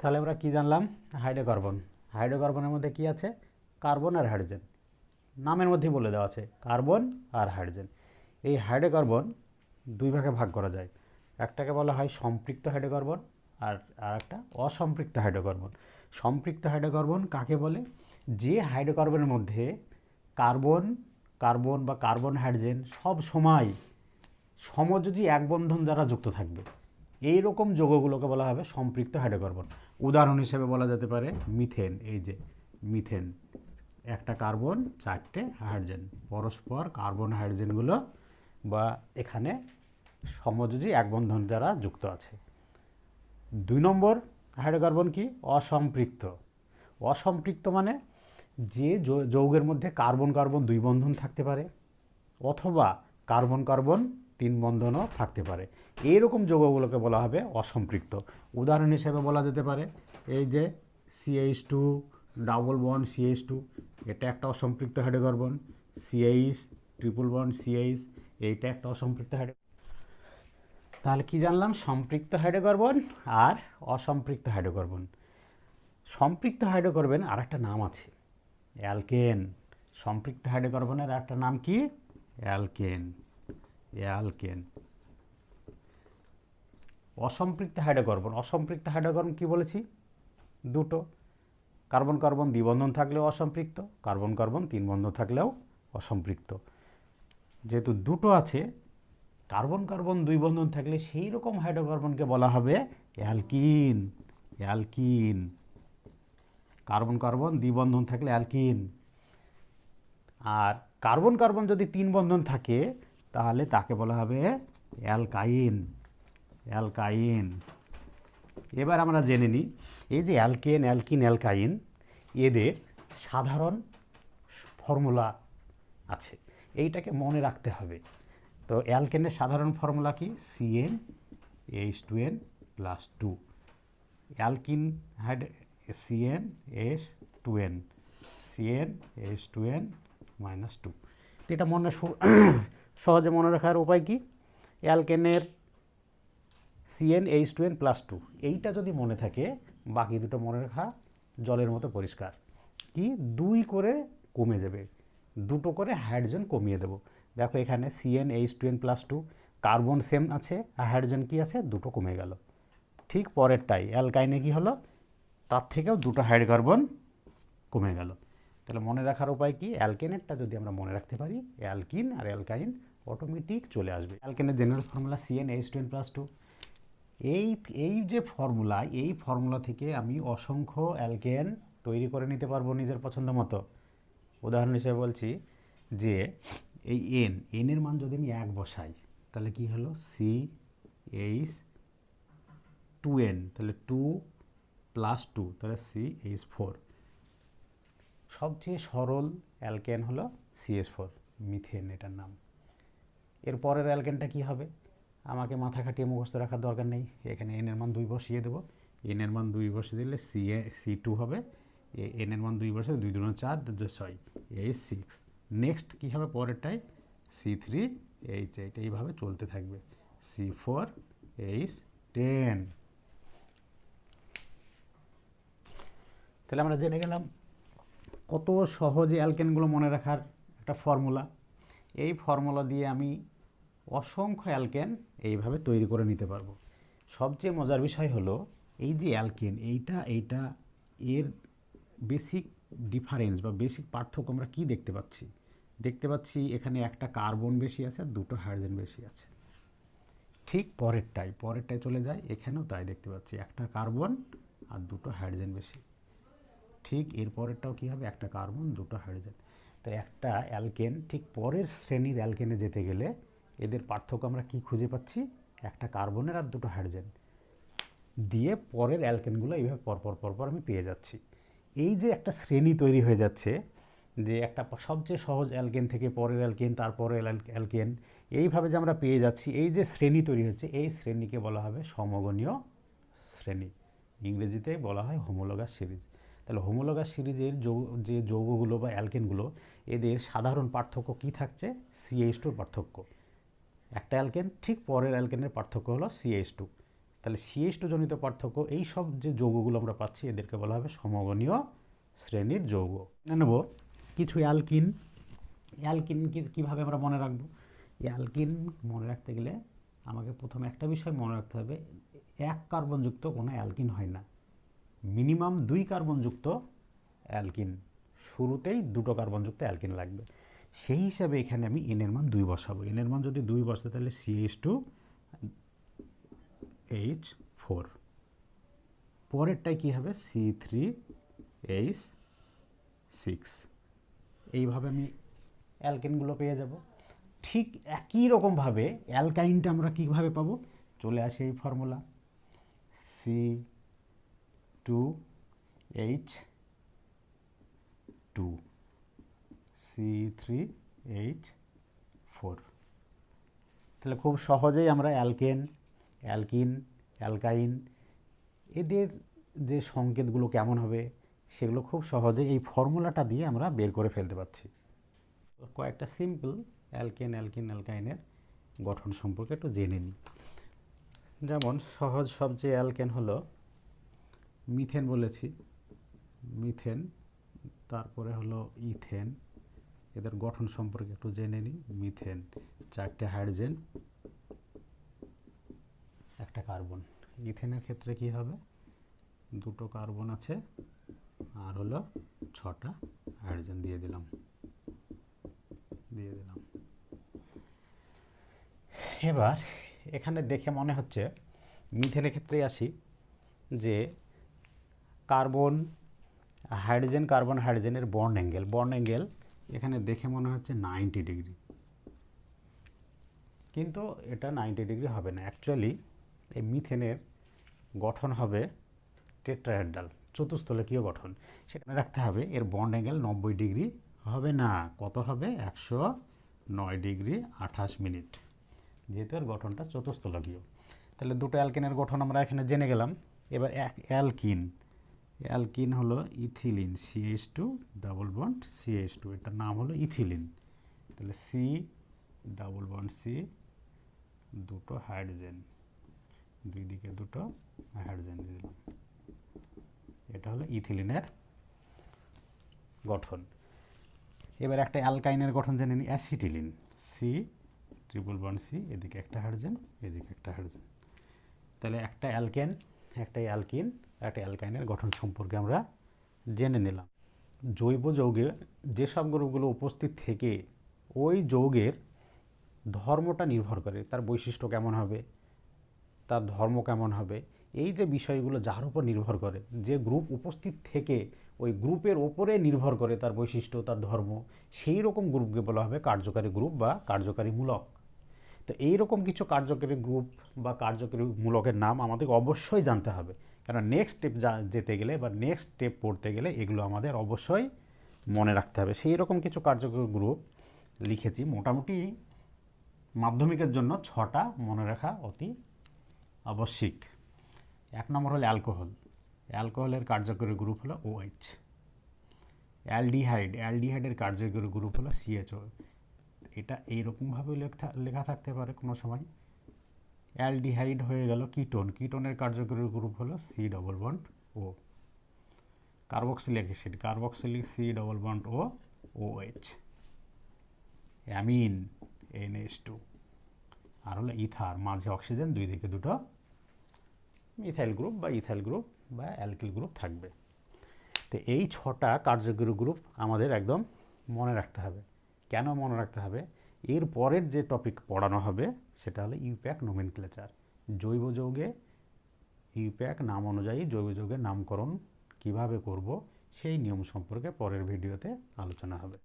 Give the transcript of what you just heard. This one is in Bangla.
তাহলে আমরা কি জানলাম? হাইড্রোকার্বন। হাইড্রোকার্বনের মধ্যে কি আছে? কার্বন আর হাইড্রোজেন। নামের মধ্যেই বলে দেওয়া আছে, কার্বন আর হাইড্রোজেন। এই হাইড্রোকার্বন দুই ভাগে ভাগ করা যায়। একটাকে বলা হয় সম্পৃক্ত হাইড্রোকার্বন আর আর একটা অসম্পৃক্ত হাইড্রোকার্বন। সম্পৃক্ত হাইড্রোকার্বন কাকে বলে? যে হাইড্রোকার্বনের মধ্যে কার্বন কার্বন বা কার্বন হাইড্রোজেন সব সময় সমযোজী এক বন্ধন দ্বারা যুক্ত থাকবে। এই রকম যৌগগুলোকে বলা হবে সম্পৃক্ত হাইড্রোকার্বন। উদাহরণ হিসেবে বলা যেতে পারে মিথেন, এই যে মিথেন। একটা কার্বন, চারটে হাইড্রোজেন। পরস্পর কার্বন হাইড্রোজেনগুলো বা এখানে সমযোজী এক বন্ধন দ্বারা যুক্ত আছে। দুই নম্বর হাইড্রোকার্বন কি? অসম্পৃক্ত। অসম্পৃক্ত মানে যে যৌগের মধ্যে কার্বন কার্বন দুই বন্ধন থাকতে পারে, অথবা কার্বন কার্বন তিন বন্ধনও থাকতে পারে। এইরকম যৌগগুলোকে বলা হবে অসম্পৃক্ত। উদাহরণ হিসেবে বলা যেতে পারে, এই যে CH two double bond CH two এটা একটা অসম্পৃক্ত hydrocarbon. CH triple bond CH এইটা একটা অসম্পৃক্ত হাইড্রো তাহলে কি জানলাম? সম্পৃক্ত হাইড্রোকার্বন আর অসম্পৃক্ত হাইড্রোকার্বন। সম্পৃক্ত হাইড্রোকার্বন আর একটা নাম আছে, অ্যালকেন। সম্পৃক্ত হাইড্রোকার্বনের একটা নাম কি? অ্যালকেন। অ্যালকেন অসম্পৃক্ত হাইড্রোকার্বন। অসম্পৃক্ত হাইড্রোকার্বন কি বলেছি? দুটো। কার্বন কার্বন দ্বিবন্ধন থাকলেও অসম্পৃক্ত, কার্বন কার্বন তিন বন্ধন থাকলেও অসম্পৃক্ত। যেহেতু দুটো আছে, কার্বন কার্বন দুই বন্ধন থাকলে সেই রকম হাইড্রোকার্বনকে বলা হবে অ্যালকিন অ্যালকিন। কার্বন কার্বন দ্বিবন্ধন থাকলে অ্যালকিন। আর কার্বন কার্বন যদি তিন বন্ধন থাকে তাহলে তাকে বলা হবে অ্যালকাইন অ্যালকাইন। এবার আমরা জেনে নিই, এই যে অ্যালকেন, অ্যালকিন, অ্যালকাইন, এদের সাধারণ ফর্মুলা আছে। এইটাকে মনে রাখতে হবে। তো অ্যালকেনের সাধারণ ফর্মুলা কি? CN H two N plus two alkene had CN S two N CN S two N minus two তো এটা মনে সহজে মনে রাখার উপায় কি? অ্যালকেনের CN H two N plus two এইটা যদি মনে থাকে, বাকি দুটো মনে রাখা, জলের মতো পরিষ্কার। কি? দুই করে কমে যাবে। দুটো করে হাইড্রোজেন কমিয়ে দেবো। দেখো এখানে CN H two N plus two carbon same আছে, আর হাইড্রোজেন কি আছে? দুটো কমে গেল। ঠিক পরেরটাই, অ্যালকাইনে কি হলো? তার থেকেও দুটো হাইড্রোকার্বন কমে গেল। তাহলে মনে রাখার উপায় কি? অ্যালকেনেরটা যদি আমরা মনে রাখতে পারি, অ্যালকিন আর অ্যালকাইন অটোমেটিক চলে আসবে। অ্যালকেনের general formula CN H two N plus two এই এই যে ফর্মুলা এই ফর্মুলা থেকে আমি অসংখ্য অ্যালকেন তৈরি করে নিতে পারব নিজের পছন্দ মতো। উদাহরণ হিসেবে বলছি যে, এই এন এনের মান যদি আমি এক বসাই, তাহলে কি হলো? সি এইচ টু এন তাহলে টু প্লাস টু তাহলে সি এইচ ফোর সবচেয়ে সরল অ্যালকেন হলো সিএস ফোর মিথেন এটার নাম। এর পরের অ্যালকেনটা কী হবে? আমাকে মাথা খাটিয়ে মুখস্থ রাখার দরকার নেই। এখানে এনের মান দুই বসিয়ে দেবো। এনের মান দুই বসিয়ে দিলে সি এ সি টু হবে। এ- এনের মান দুই বসে দুই দুটো চার ছয় এই সিক্স নেক্সট কী হবে পরেরটাই সি থ্রি এইচ এইট এইভাবে চলতে থাকবে। সি ফোর এইচ টেন তাহলে আমরা জেনে গেলাম কত সহজে অ্যালকেনগুলো মনে রাখার একটা ফর্মুলা। এই ফর্মুলা দিয়ে আমি অসংখ্য অ্যালকেন এইভাবে তৈরি করে নিতে পারব। সবচেয়ে মজার বিষয় হলো, এই যে অ্যালকেন, এইটা এইটা, এর বেসিক ডিফারেন্স বা বেসিক পার্থক্য আমরা কী দেখতে পাচ্ছি? দেখতে পাচ্ছি এখানে একটা কার্বন বেশি আছে আর দুটো হাইড্রোজেন বেশি আছে। ঠিক পরেরটাই পরেরটাই চলে যায়, এখানেও তাই দেখতে পাচ্ছি। একটা কার্বন আর দুটো হাইড্রোজেন বেশি। ঠিক এর পরেরটাও কী হবে? একটা কার্বন দুটো হাইড্রোজেন তো একটা অ্যালকেন, ঠিক পরের শ্রেণির অ্যালকেনে যেতে গেলে এদের পার্থক্য আমরা কি খুঁজে পাচ্ছি? একটা কার্বনের আর দুটো হাইড্রোজেন দিয়ে পরের অ্যালকেনগুলো এইভাবে পরপর পরপর আমি পেয়ে যাচ্ছি। এই যে একটা শ্রেণি তৈরি হয়ে যাচ্ছে, যে একটা সবচেয়ে সহজ অ্যালকেন থেকে পরের অ্যালকেন তারপরে অ্যালকেন এইভাবে যে আমরা পেয়ে যাচ্ছি, এই যে শ্রেণি তৈরি হচ্ছে, এই শ্রেণীকে বলা হবে সমগণীয় শ্রেণি। ইংরেজিতে বলা হয় হোমোলোগাস সিরিজ তাহলে হোমোলোগাস সিরিজের যৌ যৌগগুলো বা অ্যালকেনগুলো এদের সাধারণ পার্থক্য কী থাকছে? সিএইচ টুর পার্থক্য। একটা অ্যালকেন, ঠিক পরের অ্যালকেনের পার্থক্য হলো সিএইচ টু তাহলে সিএইচ টু জনিত পার্থক্য, এই সব যে যৌগগুলো আমরা পাচ্ছি, এদেরকে বলা হবে সমগণীয় শ্রেণির যৌগ। নেব কিছু অ্যালকিন। অ্যালকিন কীভাবে আমরা মনে রাখব? অ্যালকিন মনে রাখতে গেলে আমাকে প্রথমে একটা বিষয় মনে রাখতে হবে, এক কার্বনযুক্ত কোনো অ্যালকিন হয় না। মিনিমাম দুই কার্বনযুক্ত অ্যালকিন, শুরুতেই দুটো কার্বনযুক্ত অ্যালকিন লাগবে। সেই হিসাবে এখানে আমি এনের মান দুই বসাবো। এনের মান যদি দুই বসে, তাহলে সিএইচ টু এইচ ফোর পরেরটাই কী হবে? সি থ্রি এইচ সিক্স এইভাবে আমি অ্যালকেনগুলো পেয়ে যাব। ঠিক একই রকমভাবে অ্যালকাইনটা আমরা কীভাবে পাবো? চলে আসে এই formula C two H two C three H four তাহলে খুব সহজেই আমরা অ্যালকেন, অ্যালকিন, অ্যালকাইন, এদের যে সংকেতগুলো কেমন হবে সেগুলো খুব সহজে এই ফর্মুলাটা দিয়ে আমরা বের করে ফেলতে পারছি। কয়েকটা সিম্পল অ্যালকেন, অ্যালকিন, অ্যালকাইনের গঠন সম্পর্কে একটু জেনে নিই। যেমন সহজ সবচেয়ে অ্যালকেন হলো মিথেন বলেছি। মিথেন, তারপরে হলো ইথেন। এদের গঠন সম্পর্কে একটু জেনে নিই। মিথেন, চারটে হাইড্রোজেন, একটা কার্বন। ইথেনের ক্ষেত্রে কি হবে? দুটো কার্বন আছে, আর হলো ছটা হাইড্রোজেন দিয়ে দিলাম। দিয়ে দিলাম। এবার এখানে দেখে মনে হচ্ছে, মিথেনের ক্ষেত্রেই আসি, যে কার্বন, হাইড্রোজেন কার্বন হাইড্রোজেনের বর্ন অ্যাঙ্গেল। বর্ন অ্যাঙ্গেল এখানে দেখে মনে হচ্ছে নাইনটি ডিগ্রি। কিন্তু এটা নাইনটি ডিগ্রি হবে না। অ্যাকচুয়ালি এই মিথেনের গঠন হবে টেট্রাহেড্রাল, চতুস্থলকীয় গঠন। সেখানে রাখতে হবে, এর বন্ড অ্যাঙ্গেল নব্বই ডিগ্রি হবে না। কত হবে? একশো নয় ডিগ্রি আঠাশ মিনিট। যেহেতু এর গঠনটা চতুস্থলকীয়। তাহলে দুটো অ্যালকিনের গঠন আমরা এখানে জেনে গেলাম। এবার এক অ্যালকিন অ্যালকিন হলো ethylene CH two double bond CH two এটার নাম হলো ইথিলিন। তাহলে সি ডাবল বন্ড সি দুটো হাইড্রোজেন দুই দিকে দুটো হাইড্রোজেন দিলাম। এটা হলো ইথিলিনের গঠন। এবার একটা অ্যালকাইনের গঠন জেনে নিই, acetylene. C triple bond C এদিকে একটা হাইড্রোজেন এদিকে একটা হাইড্রোজেন তাহলে একটা অ্যালকেন একটা অ্যালকিন একটা অ্যালকাইনের গঠন সম্পর্কে আমরা জেনে নিলাম। জৈব যৌগে যেসব গ্রুপগুলো উপস্থিত থেকে ওই যৌগের ধর্মটা নির্ভর করে, তার বৈশিষ্ট্য কেমন হবে, তার ধর্ম কেমন হবে, এই যে বিষয়গুলো যার উপর নির্ভর করে, যে গ্রুপ উপস্থিত থেকে ওই গ্রুপের ওপরে নির্ভর করে তার বৈশিষ্ট্য, তার ধর্ম, সেই রকম গ্রুপকে বলা হবে কার্যকারী গ্রুপ বা কার্যকারী মূলক। তো এই রকম কিছু কার্যকরী গ্রুপ বা কার্যকারী মূলকের নাম আমাদের অবশ্যই জানতে হবে। কারণ নেক্সট স্টেপ যেতে গেলে বা নেক্সট স্টেপ পড়তে গেলে এগুলো আমাদের অবশ্যই মনে রাখতে হবে। সেই রকম কিছু কার্যকরী গ্রুপ লিখেছি। মোটামুটি মাধ্যমিকের জন্য ছটা মনে রাখা অতি আবশ্যিক। এক নম্বর হলো অ্যালকোহল অ্যালকোহলের কার্যকরী গ্রুপ হলো ওএইচ অ্যালডিহাইড অ্যালডিহাইডের কার্যকরী গ্রুপ হলো সিএচও এটা এইরকমভাবে লেখা লেখা থাকতে পারে কোনো সময়। অ্যালডিহাইড হয়ে গেল কিটোন। কিটোনের কার্যকরী গ্রুপ হলো C double bond O carboxylic acid carboxylic C double bond O OH amine NH two আর হলো ইথার, মাঝে অক্সিজেন, দুই দিকে দুটো মিথাইল গ্রুপ বা ইথাইল গ্রুপ বা অ্যালকিল গ্রুপ থাকবে। তো এই ছটা কার্যকরী গ্রুপ আমাদের একদম মনে রাখতে হবে। কেন মনে রাখতে হবে? এর পরের যে টপিক পড়ানো হবে, সেটা হলো ইউপ্যাক নোমেন ক্লেচার জৈব যৌগে ইউপ্যাক নাম অনুযায়ী জৈব যৌগের নামকরণ কীভাবে করব, সেই নিয়ম সম্পর্কে পরের ভিডিওতে আলোচনা হবে।